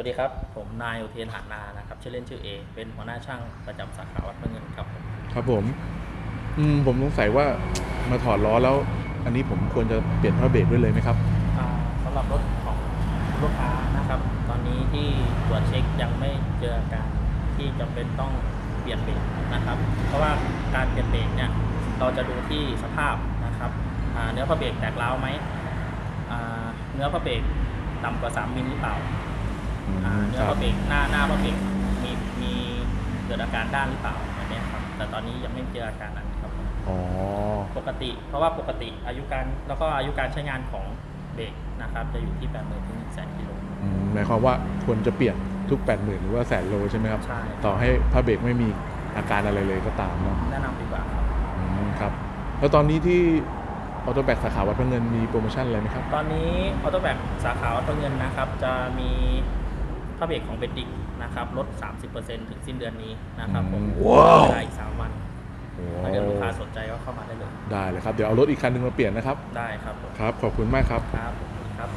วัสดีครับ ผมนายอุเทนหานานะครับชื่อเล่นชื่อเอเป็นหัวหน้าช่างประจำสาขาวัดพระเงินครับผมครับผม อืมผมสงสัยว่ามาถอดล้อแล้ว อันนี้ผมควรจะเปลี่ยนผ้าเบรกด้วยเลยไหมครับอ่าสำหรับรถของลูกค้านะครับ ตอนนี้ที่ตรวจเช็คยังไม่เจออาการที่จำเป็นต้องเปลี่ยนเบรกนะครับ เพราะว่าการเปลี่ยนเบรกเนี่ยเราจะดูที่สภาพนะครับอ่าเนื้อผ้าเบรกแตกร้าวไหมอ่าเนื้อผ้าเบรกต่ำกว่า 3มิลหรือเปล่า อืมอ่าเนื้คอรับพระเบรกหน้าหน้าพระเบรกมีมีเกิดอาการด้านหรือเปล่าแบบเนี้ยครับ แต่ตอนนี้ยังไม่เจออาการนั้นครับ อ๋อ ปกติ เพราะว่าปกติอายุการแล้วก็อายุการใช้งานของเบรกนะครับ จะอยู่ที่8 0 0 0 0ถึง1 0 0 0 0กิโล อืมหมายความว่าควรจะเปลี่ยนทุก 8 0,000 หรือว่าแสนโลใช่ไหมครับ ใช่ ต่อให้ผ้าเบรกไม่มีอาการอะไรเลยก็ตามเนาะแนะนำดีกว่าครับ อืมครับ แล้วตอนนี้ที่ออโต้แบกสาขาวัดพระเงินมีโปรโมชั่นอะไรไหมครับ ตอนนี้ออโต้แบกสาขาวัดพระเงินนะครับ จะมี พระเบรกของเบดดิกนะครับลด 30%ถึงสิ้นเดือนนี้นะครับผมว้าวเวลาอีก3วันโอ้ถ้าเกิดลูกค้าสนใจก็เข้ามาได้เลย ได้เลยครับ เดี๋ยวเอารถอีกคันหนึงมาเปลี่ยนนะครับ ได้ครับผมครับ ขอบคุณมากครับ ครับครับ